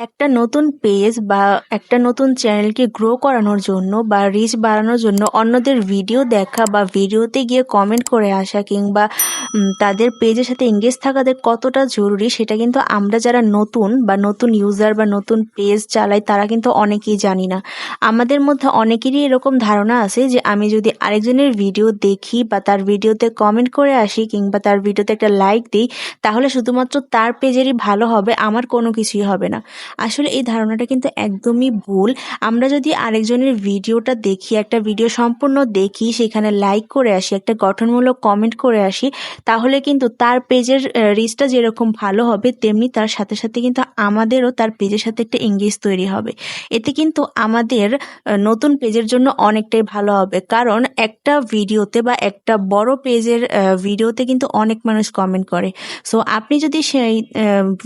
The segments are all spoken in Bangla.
একটা নতুন পেজ বা একটা নতুন চ্যানেলকে গ্রো করানোর জন্য বা রিচ বাড়ানোর জন্য অন্যদের ভিডিও দেখা বা ভিডিওতে গিয়ে কমেন্ট করে আসা কিংবা তাদের পেজের সাথে এঙ্গেজ থাকাদের কতটা জরুরি সেটা কিন্তু আমরা যারা নতুন বা নতুন ইউজার বা নতুন পেজ চালাই তারা কিন্তু অনেকেই জানি না। আমাদের মধ্যে অনেকেরই এরকম ধারণা আছে যে আমি যদি আরেকজনের ভিডিও দেখি বা তার ভিডিওতে কমেন্ট করে আসি কিংবা তার ভিডিওতে একটা লাইক দিই, তাহলে শুধুমাত্র তার পেজেরই ভালো হবে, আমার কোনো কিছুই হবে না। আসলে এই ধারণাটা কিন্তু একদমই ভুল। আমরা যদি আরেকজনের ভিডিওটা দেখি, একটা ভিডিও সম্পূর্ণ দেখি, সেখানে লাইক করে আসি, একটা গঠনমূলক কমেন্ট করে আসি, তাহলে কিন্তু তার পেজের রিচটা যেরকম ভালো হবে, তেমনি তার সাথে সাথে কিন্তু আমাদেরও তার পেজের সাথে একটা এঙ্গেজ তৈরি হবে। এতে কিন্তু আমাদের নতুন পেজের জন্য অনেকটাই ভালো হবে। কারণ একটা ভিডিওতে বা একটা বড় পেজের ভিডিওতে কিন্তু অনেক মানুষ কমেন্ট করে। সো আপনি যদি সেই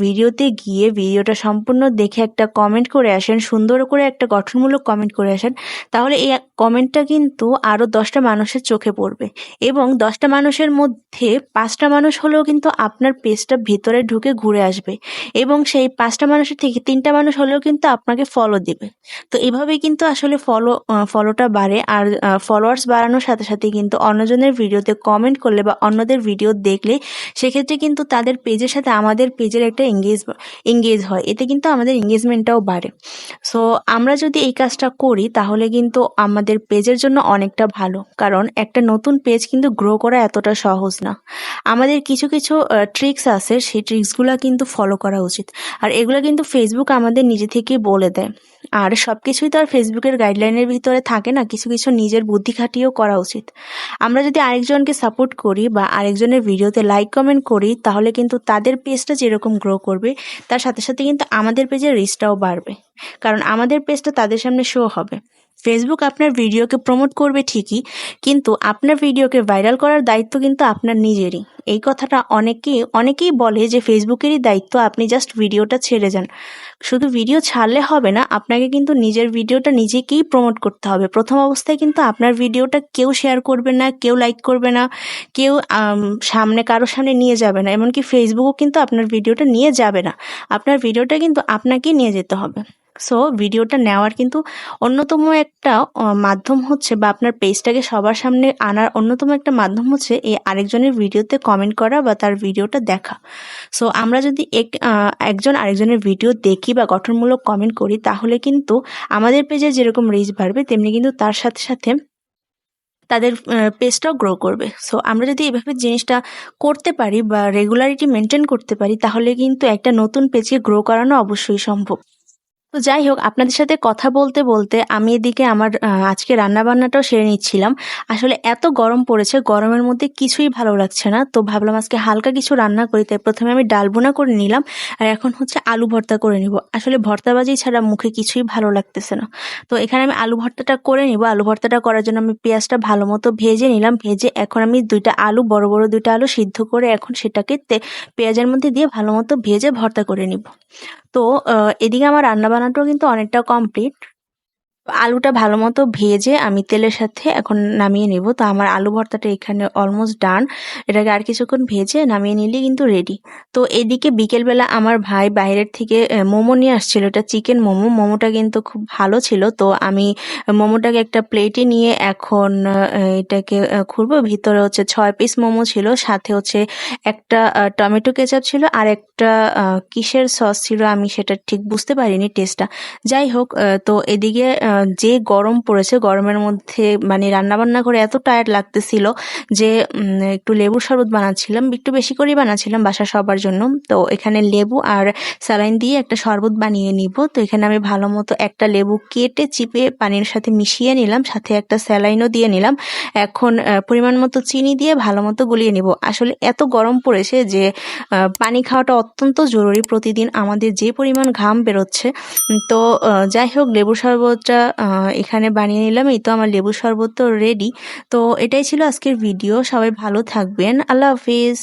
ভিডিওতে গিয়ে, ভিডিওটা সম্পূর্ণ দেখে একটা কমেন্ট করে আসেন সুন্দর করে একটা গঠনমূলক কমেন্ট করে আসেন তাহলে এই কমেন্টটা কিন্তু আরও দশটা মানুষের চোখে পড়বে। এবং দশটা মানুষের মধ্যে পাঁচটা মানুষ হলেও কিন্তু আপনার পেজটা ভেতরে ঢুকে ঘুরে আসবে। এবং সেই পাঁচটা মানুষের থেকে তিনটা মানুষ হলেও কিন্তু আপনাকে ফলো দিবে। তো এভাবেই কিন্তু আসলে ফলো ফলোটা বাড়ে। আর ফলোয়ার্স বাড়ানোর সাথে সাথে কিন্তু অন্যজনের ভিডিওতে কমেন্ট করলে বা অন্যদের ভিডিও দেখলে সেক্ষেত্রে কিন্তু তাদের পেজের সাথে আমাদের পেজের একটা এঙ্গেজ এঙ্গেজ হয়। এতে কিন্তু আমাদের এঙ্গেজমেন্টটাও বাড়ে। সো আমরা যদি এই কাজটা করি তাহলে কিন্তু আমাদের পেজের জন্য অনেকটা ভালো। কারণ একটা নতুন পেজ কিন্তু গ্রো করা এতটা সহজ না। আমাদের কিছু কিছু ট্রিক্স আছে, সেই ট্রিক্সগুলো কিন্তু ফলো করা উচিত। আর এগুলো কিন্তু ফেসবুক আমাদের নিজে থেকেই বলে দেয়। আর সব কিছুই তো আর ফেসবুকের গাইডলাইনের ভিতরে থাকে না, কিছু কিছু নিজের বুদ্ধি খাটিয়েও করা উচিত। আমরা যদি আরেকজনকে সাপোর্ট করি বা আরেকজনের ভিডিওতে লাইক কমেন্ট করি, তাহলে কিন্তু তাদের পেজটা যেরকম গ্রো করবে, তার সাথে সাথে কিন্তু আমাদের পেজের রিচটাও বাড়বে। কারণ আমাদের পেজটা তাদের সামনে শো হবে। ফেসবুক আপনার ভিডিওকে প্রমোট করবে ঠিকই, কিন্তু আপনার ভিডিওকে ভাইরাল করার দায়িত্ব কিন্তু আপনার নিজেরই। এই কথাটা অনেকেই অনেকেই বলে যে ফেসবুকেরই দায়িত্ব আপনি জাস্ট ভিডিওটা ছেড়ে যান। শুধু ভিডিও ছাড়লে হবে না, আপনাকে কিন্তু নিজের ভিডিওটা নিজেকেই প্রমোট করতে হবে। প্রথম অবস্থায় কিন্তু আপনার ভিডিওটা কেউ শেয়ার করবে না, কেউ লাইক করবে না, কেউ সামনে কারোর সামনে নিয়ে যাবে না। এমনকি ফেসবুকও কিন্তু আপনার ভিডিওটা নিয়ে যাবে না। আপনার ভিডিওটা কিন্তু আপনাকেই নিয়ে যেতে হবে। সো ভিডিওটা নেওয়ার কিন্তু অন্যতম একটা মাধ্যম হচ্ছে বা আপনার পেজটাকে সবার সামনে আনার অন্যতম একটা মাধ্যম হচ্ছে এই আরেকজনের ভিডিওতে কমেন্ট করা বা তার ভিডিওটা দেখা। সো আমরা যদি এক একজন আরেকজনের ভিডিও দেখি বা গঠনমূলক কমেন্ট করি, তাহলে কিন্তু আমাদের পেজে যেরকম রিচ বাড়বে, তেমনি কিন্তু তার সাথে সাথে তাদের পেজটাও গ্রো করবে। সো আমরা যদি এভাবে জিনিসটা করতে পারি বা রেগুলারিটি মেনটেন করতে পারি, তাহলে কিন্তু একটা নতুন পেজকে গ্রো করানো অবশ্যই সম্ভব। তো যাই হোক, আপনাদের সাথে কথা বলতে বলতে আমি এদিকে আমার আজকে রান্না বান্নাটাও সেরে নিচ্ছিলাম। আসলে এত গরম পড়েছে, গরমের মধ্যে কিছুই ভালো লাগছে না। তো ভাবলাম আজকে হালকা কিছু রান্না করি, তাই প্রথমে আমি ডাল বোনা করে নিলাম আর এখন হচ্ছে আলু ভর্তা করে নিব। আসলে ভর্তাবাজি ছাড়া মুখে কিছুই ভালো লাগতেছে না। তো এখানে আমি আলু ভর্তাটা করে নিব। আলু ভর্তাটা করার জন্য আমি পেঁয়াজটা ভালো মতো ভেজে নিলাম। ভেজে এখন আমি দুইটা আলু, বড় বড় দুইটা আলু সিদ্ধ করে এখন সেটাকে পেঁয়াজের মধ্যে দিয়ে ভালো মতো ভেজে ভর্তা করে নিব। তো এদিকে আমার রান্না বান্নাটাও কিন্তু অনেকটা কমপ্লিট আলুটা ভালো মতো ভেজে আমি তেলের সাথে এখন নামিয়ে নেব। তো আমার আলু ভর্তাটা এখানে অলমোস্ট ডান এটাকে আর কিছুক্ষণ ভেজে নামিয়ে নিলে কিন্তু রেডি তো এদিকে বিকেলবেলা আমার ভাই বাইরের থেকে মোমো নিয়ে আসছিল। এটা চিকেন মোমো। মোমোটা কিন্তু খুব ভালো ছিল। তো আমি মোমোটাকে একটা প্লেটে নিয়ে এখন এটাকে খুলবো। ভিতরে হচ্ছে ছয় পিস মোমো ছিল। সাথে হচ্ছে একটা টমেটো কেচাপ ছিল। আর একটা কিসের সস ছিল আমি সেটা ঠিক বুঝতে পারিনি টেস্টটা যাই হোক তো এদিকে যে গরম পড়েছে, গরমের মধ্যে মানে রান্না বান্না করে এত টায়ার্ড লাগতেছিল যে একটু লেবুর শরবত বানাচ্ছিলাম, একটু বেশি করেই বানাচ্ছিলাম বাসা সবার জন্য। তো এখানে লেবু আর স্যালাইন দিয়ে একটা শরবত বানিয়ে নিব। তো এখানে আমি ভালো মতো একটা লেবু কেটে, চিপে পানির সাথে মিশিয়ে নিলাম, সাথে একটা স্যালাইনও দিয়ে নিলাম। এখন পরিমাণ মতো চিনি দিয়ে ভালো মতো গুলিয়ে নিব। আসলে এত গরম পড়েছে যে পানি খাওয়াটা অত্যন্ত জরুরি প্রতিদিন। আমাদের যে পরিমাণ ঘাম বেরোচ্ছে, তো যাই হোক লেবু শরবতটা এখানে বানিয়ে নিলাম। এই তো আমার লেবু শরবত তো রেডি তো এটাই ছিল আজকের ভিডিও সবাই ভালো থাকবেন। আল্লাহ হাফিজ।